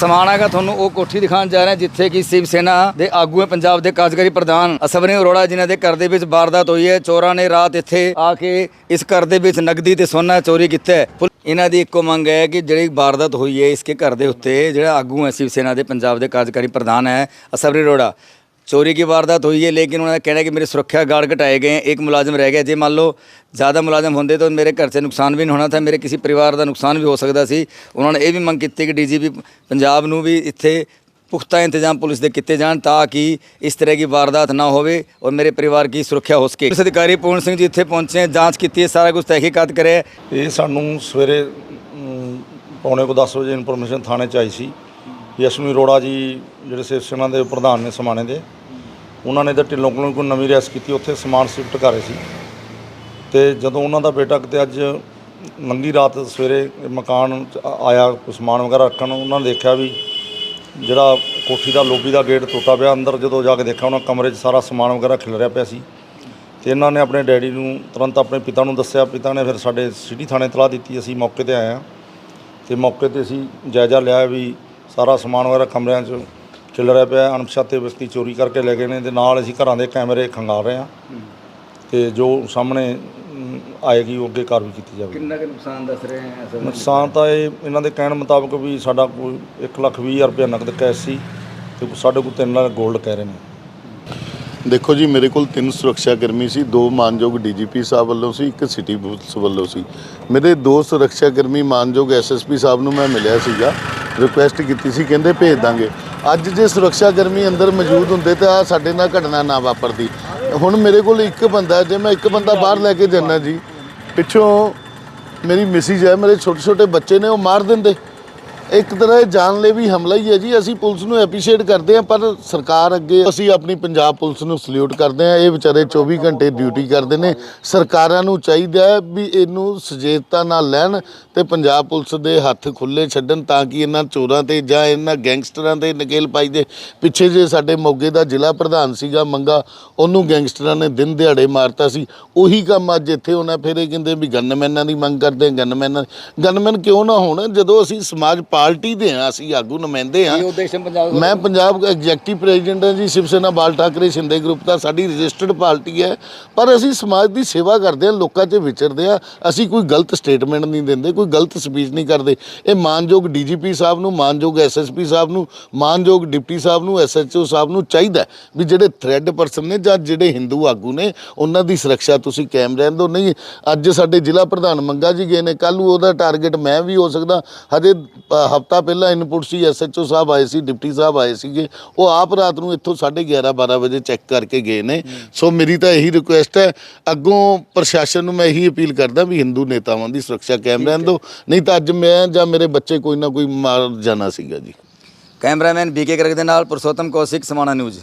ਸਮਾਣਾ ਦਾ ਤੁਹਾਨੂੰ ਉਹ ਕੋਠੀ ਦਿਖਾਉਣ ਜਾ ਰਹੇ ਹਾਂ, ਜਿੱਥੇ ਕਿ ਸ਼ਿਵ ਸੈਨਾ ਦੇ ਆਗੂ ਹੈ, ਪੰਜਾਬ ਦੇ ਕਾਰਜਕਾਰੀ ਪ੍ਰਧਾਨ ਅਸਵਨੀ ਅਰੋੜਾ ਜਿਨ੍ਹਾਂ ਦੇ ਘਰ ਦੇ ਵਿੱਚ ਵਾਰਦਾਤ ਹੋਈ ਹੈ। ਚੋਰਾਂ ਨੇ ਰਾਤ ਇੱਥੇ ਆ ਕੇ ਇਸ ਘਰ ਦੇ ਵਿੱਚ ਨਗਦੀ ਤੇ ਸੋਨਾ ਚੋਰੀ ਕੀਤਾ ਹੈ। ਪੁਲ- ਇਹਨਾਂ ਦੀ ਇੱਕੋ ਮੰਗ ਹੈ ਕਿ ਜਿਹੜੀ ਵਾਰਦਾਤ ਹੋਈ ਹੈ, ਇਸਕੇ ਘਰ ਦੇ ਉੱਤੇ ਜਿਹੜਾ ਆਗੂ ਹੈ, ਸ਼ਿਵ ਸੈਨਾ ਦੇ ਪੰਜਾਬ ਦੇ ਕਾਰਜਕਾਰੀ ਪ੍ਰਧਾਨ ਹੈ ਅਸਵਨੀ ਅਰੋੜਾ। चोरी की वारदात हुई है लेकिन उन्होंने कहना है कि मेरे सुरक्षा गार्ड घटाए गए हैं एक मुलाजिम रह गया जे मान लो ज़्यादा मुलाजिम होंगे तो मेरे घर से नुकसान भी नहीं होना था मेरे किसी परिवार का नुकसान भी हो सकता ਸੀ ਉਹਨਾਂ ਨੇ ਇਹ ਵੀ ਮੰਗ ਕੀਤੀ ਕਿ ਡੀਜੀਪੀ ਪੰਜਾਬ ਨੂੰ ਵੀ ਇੱਥੇ ਪੁਖਤਾ ਇੰਤਜ਼ਾਮ ਪੁਲਿਸ ਦੇ ਕੀਤੇ ਜਾਣ ਤਾਂ ਕਿ ਇਸ ਤਰ੍ਹਾਂ ਦੀ ਵਾਰਦਾਤ ਨਾ ਹੋਵੇ ਔਰ ਮੇਰੇ ਪਰਿਵਾਰ ਦੀ ਸੁਰੱਖਿਆ ਹੋ ਸਕੇ ਪੁਲਿਸ ਅਧਿਕਾਰੀ ਪੂਰਨ ਸਿੰਘ ਜੀ ਇੱਥੇ ਪਹੁੰਚੇ ਹੈ ਜਾਂਚ ਕੀਤੀ ਹੈ ਸਾਰਾ ਕੁਝ ਤਹਿਕੀਕਾਤ ਕਰਿਆ ਹੈ। ਇਹ ਸਾਨੂੰ ਸਵੇਰੇ ਅਮ, ਪੌਣੇ ਕੋ 10 ਵਜੇ ਇਨਫੋਰਮੇਸ਼ਨ ਥਾਣੇ ਚ ਆਈ ਸੀ ਯਸ਼ਮੀ ਅਰੋੜਾ ਜੀ ਜਿਹੜੇ ਸਿਵ ਸੈਨਾ ਦੇ ਪ੍ਰਧਾਨ ਨੇ ਸਮਾਣੇ ਦੇ, ਉਹਨਾਂ ਨੇ ਤਾਂ ਢਿੱਲੋਂ ਕੋਲੋਂ ਕੋਈ ਨਵੀਂ ਰੈਸ ਕੀਤੀ, ਉੱਥੇ ਸਮਾਨ ਸ਼ਿਫਟ ਕਰ ਰਹੇ ਸੀ। ਤੇ ਜਦੋਂ ਉਹਨਾਂ ਦਾ ਬੇਟਾ ਕਿਤੇ ਅੱਜ ਲੰਗੀ ਰਾਤ ਸਵੇਰੇ ਮਕਾਨ 'ਚ ਆ- ਆਇਆ, ਕੋਈ ਸਮਾਨ ਵਗੈਰਾ ਰੱਖਣ, ਉਹਨਾਂ ਨੇ ਦੇਖਿਆ ਵੀ ਜਿਹੜਾ ਕੋਠੀ ਦਾ ਲੋਬੀ ਦਾ ਗੇਟ ਟੁੱਟਾ ਪਿਆ, ਅੰਦਰ ਜਦੋਂ ਜਾ ਕੇ ਦੇਖਿਆ ਉਹਨਾਂ ਕਮਰੇ 'ਚ ਸਾਰਾ ਸਮਾਨ ਵਗੈਰਾ ਖਿਲਰਿਆ ਪਿਆ ਸੀ। ਤੇ ਇਹਨਾਂ ਨੇ ਆਪਣੇ ਡੈਡੀ ਨੂੰ ਤੁਰੰਤ ਆਪਣੇ ਪਿਤਾ ਨੂੰ ਦੱਸਿਆ, ਪਿਤਾ ਨੇ ਫਿਰ ਸਾਡੇ ਸਿਟੀ ਥਾਣੇ ਤਲਾਹ ਦਿੱਤੀ, ਅਸੀਂ ਮੌਕੇ ਤੇ ਆਏ ਹਾਂ। ਤੇ ਮੌਕੇ ਤੇ ਅਸੀਂ ਜਾਇਜ਼ਾ ਲਿਆ ਵੀ ਸਾਰਾ ਸਮਾਨ ਵਗੈਰਾ ਕਮਰਿਆਂ 'ਚ ਖਿਲਰਿਆ ਪਿਆ ਅਣਪਛਾਤੇ ਵਿਅਕਤੀ ਚੋਰੀ ਕਰਕੇ ਲੈ ਗਏ ਨੇ ਤੇ ਨਾਲ ਅਸੀਂ ਘਰਾਂ ਦੇ ਕੈਮਰੇ ਖੰਗਾਲ ਰਹੇ ਹਾਂ। ਤੇ ਜੋ ਸਾਹਮਣੇ ਆਏਗੀ ਉਹ ਅੱਗੇ ਕਾਰਵਾਈ ਕੀਤੀ ਜਾਵੇਗੀ। ਕਿੰਨਾ ਕੁ ਨੁਕਸਾਨ ਦੱਸ ਰਹੇ ਅਸਲ ਵਿੱਚ? ਨੁਕਸਾਨ ਤਾਂ ਇਹ ਇਹਨਾਂ ਦੇ ਕਹਿਣ ਮੁਤਾਬਕ ਵੀ ਸਾਡਾ ਕੋਈ 1 ਲੱਖ ਵੀਹ ਹਜ਼ਾਰ ਰੁਪਏ ਨਕਦ ਕੈਸ਼ ਸੀ ਤੇ ਸਾਡੇ ਕੋਲ 3 ਲੱਖ 골ਡ ਕਹਿ ਰਹੇ ਨੇ। ਦੇਖੋ ਜੀ, ਮੇਰੇ ਕੋਲ ਤਿੰਨ ਸੁਰੱਖਿਆ ਕਰਮੀ ਸੀ, ਦੋ ਮਾਨਯੋਗ ਡੀਜੀਪੀ ਸਾਹਿਬ ਵੱਲੋਂ ਸੀ, ਇੱਕ ਸਿਟੀ ਪੁਲਿਸ ਵੱਲੋਂ ਸੀ। ਮੇਰੇ ਦੋ ਸੁਰੱਖਿਆ ਕਰਮੀ ਮਾਨਯੋਗ ਐਸਐਸਪੀ ਸਾਹਿਬ ਨੂੰ ਮੈਂ ਮਿਲਿਆ ਸੀਗਾ, ਰਿਕੁਐਸਟ ਕੀਤੀ ਸੀ, ਕਹਿੰਦੇ ਭੇਜ ਦਾਂਗੇ। ਅੱਜ ਜੇ ਸੁਰੱਖਿਆ ਕਰਮੀ ਅੰਦਰ ਮੌਜੂਦ ਹੁੰਦੇ ਤਾਂ ਆਹ ਸਾਡੇ ਨਾਲ ਘਟਨਾ ਨਾ ਵਾਪਰਦੀ। ਹੁਣ ਮੇਰੇ ਕੋਲ ਇੱਕ ਬੰਦਾ, ਜੇ ਮੈਂ ਇੱਕ ਬੰਦਾ ਬਾਹਰ ਲੈ ਕੇ ਜਾਣਾ ਜੀ, ਪਿੱਛੋਂ ਮੇਰੀ ਮਿਸਿਜ ਹੈ, ਮੇਰੇ ਛੋਟੇ ਛੋਟੇ ਬੱਚੇ ਨੇ, ਉਹ ਮਾਰ ਦਿੰਦੇ। ਇੱਕ ਤਰ੍ਹਾਂ ਇਹ ਜਾਨਲੇਵੀ ਹਮਲਾ ਹੀ ਹੈ ਜੀ, ਅਸੀਂ ਪੁਲਿਸ ਨੂੰ ਐਪਰੀਸ਼ੀਏਟ ਕਰਦੇ ਹਾਂ, ਪਰ ਸਰਕਾਰ ਅੱਗੇ ਅਸੀਂ ਆਪਣੀ ਪੰਜਾਬ ਪੁਲਿਸ ਨੂੰ ਸਲੂਟ ਕਰਦੇ ਹਾਂ। ਇਹ ਵਿਚਾਰੇ 24 ਘੰਟੇ ਡਿਊਟੀ ਕਰਦੇ ਨੇ। ਸਰਕਾਰਾਂ ਨੂੰ ਚਾਹੀਦਾ ਹੈ ਵੀ ਇਹਨੂੰ ਸੁਚੇਤਤਾ ਨਾਲ ਲੈਣ ਤੇ ਪੰਜਾਬ ਪੁਲਿਸ ਦੇ ਹੱਥ ਖੁੱਲੇ ਛੱਡਣ ਤਾਂ ਕਿ ਇਹਨਾਂ ਚੋਰਾਂ ਤੇ ਜਾਂ ਇਹਨਾਂ ਗੈਂਗਸਟਰਾਂ ਤੇ ਨਕੇਲ ਪਾਈ ਦੇ। ਪਿੱਛੇ ਜੇ ਸਾਡੇ ਮੋਗੇ ਦਾ ਜ਼ਿਲ੍ਹਾ ਪ੍ਰਧਾਨ ਸੀਗਾ ਮੰਗਾ, ਉਹਨੂੰ ਗੈਂਗਸਟਰਾਂ ਨੇ ਦਿਨ ਦਿਹਾੜੇ ਮਾਰਤਾ ਸੀ। ਉਹੀ ਕੰਮ ਅੱਜ ਇੱਥੇ ਹੋਣਾ, ਫਿਰ ਇਹ ਕਹਿੰਦੇ ਵੀ ਗਨਮੈਨਾਂ ਦੀ ਮੰਗ ਕਰਦੇ ਗਨਮੈਨ ਗਨਮੈਨ ਕਿਉਂ ਨਾ ਹੋਣ? ਜਦੋਂ ਅਸੀਂ ਸਮਾਜ ਪਾਰਟੀ ਦੇ ਹਾਂ ਅਸੀਂ ਆਗੂ ਨੁਮਾਇੰਦੇ ਹਾਂ। ਕੀ ਉਦੇਸ਼ ਹੈ ਪੰਜਾਬ ਦਾ? ਮੈਂ ਪੰਜਾਬ ਐਗਜ਼ੈਕਟਿਵ ਪ੍ਰੈਜ਼ੀਡੈਂਟ ਹਾਂ ਜੀ ਸ਼ਿਵ ਸੈਨਾ ਬਾਲ ਠਾਕਰੇ ਸ਼ਿੰਦੇ ਗਰੁੱਪ ਦਾ ਸਾਡੀ ਰਜਿਸਟਰਡ ਪਾਰਟੀ ਹੈ। ਪਰ ਅਸੀਂ ਸਮਾਜ ਦੀ ਸੇਵਾ ਕਰਦੇ ਹਾਂ ਲੋਕਾਂ 'ਚ ਵਿਚਰਦੇ ਹਾਂ। ਅਸੀਂ ਕੋਈ ਗਲਤ ਸਟੇਟਮੈਂਟ ਨਹੀਂ ਦਿੰਦੇ ਕੋਈ ਗਲਤ ਸਪੀਚ ਨਹੀਂ ਕਰਦੇ। ਇਹ ਮਾਨਯੋਗ ਡੀਜੀਪੀ ਸਾਹਿਬ ਨੂੰ ਮਾਨਯੋਗ ਐਸਐਸਪੀ ਸਾਹਿਬ ਨੂੰ ਮਾਨਯੋਗ ਡਿਪਟੀ ਸਾਹਿਬ ਨੂੰ ਐਸਐਚਓ ਸਾਹਿਬ ਨੂੰ ਚਾਹੀਦਾ ਹੈ ਵੀ ਜਿਹੜੇ ਥ੍ਰੈਡ ਪਰਸਨ ਨੇ ਜਾਂ ਜਿਹੜੇ ਹਿੰਦੂ ਆਗੂ ਨੇ ਉਹਨਾਂ ਦੀ ਸੁਰੱਖਿਆ ਤੁਸੀਂ ਕਾਇਮ ਰਹਿਣ ਦਿਓ। ਨਹੀਂ ਅੱਜ ਸਾਡੇ ਜ਼ਿਲ੍ਹਾ ਪ੍ਰਧਾਨ ਮੰਗਾ ਜੀ ਗਏ ਨੇ ਕੱਲ ਨੂੰ ਉਹਦਾ ਟਾਰਗੇਟ ਮੈਂ ਵੀ ਹੋ ਸਕਦਾ। ਹਜੇ ਹਫਤਾ ਪਹਿਲਾਂ ਇਨਪੁਟ ਸੀ ਐਸਐਚਓ ਸਾਹਿਬ ਆਏ ਸੀ ਡਿਪਟੀ ਸਾਹਿਬ ਆਏ ਸੀਗੇ। ਉਹ ਆਪ ਰਾਤ ਨੂੰ ਇੱਥੋਂ 11:30 12 ਵਜੇ ਚੈੱਕ ਕਰਕੇ ਗਏ ਨੇ। ਸੋ ਮੇਰੀ ਤਾਂ ਇਹੀ ਰਿਕੁਐਸਟ ਹੈ ਅੱਗੋਂ ਪ੍ਰਸ਼ਾਸਨ ਨੂੰ ਮੈਂ ਇਹੀ ਅਪੀਲ ਕਰਦਾ ਵੀ ਹਿੰਦੂ ਨੇਤਾਵਾਂ ਦੀ ਸੁਰੱਖਿਆ ਕਾਇਮ ਰਹਿਣ ਦਿਓ। ਨਹੀਂ ਤਾਂ ਅੱਜ ਮੈਂ ਜਾਂ ਮੇਰੇ ਬੱਚੇ ਕੋਈ ਨਾ ਕੋਈ ਮਾਰ ਜਾਣਾ ਸੀਗਾ ਜੀ। ਕੈਮਰਾਮੈਨ ਬੀਕੇ ਗਰਗ ਦੇ ਨਾਲ ਪੁਰਸ਼ੋਤਮ ਕੌਸ਼ਿਕ ਸਮਾਣਾ ਨਿਊਜ਼।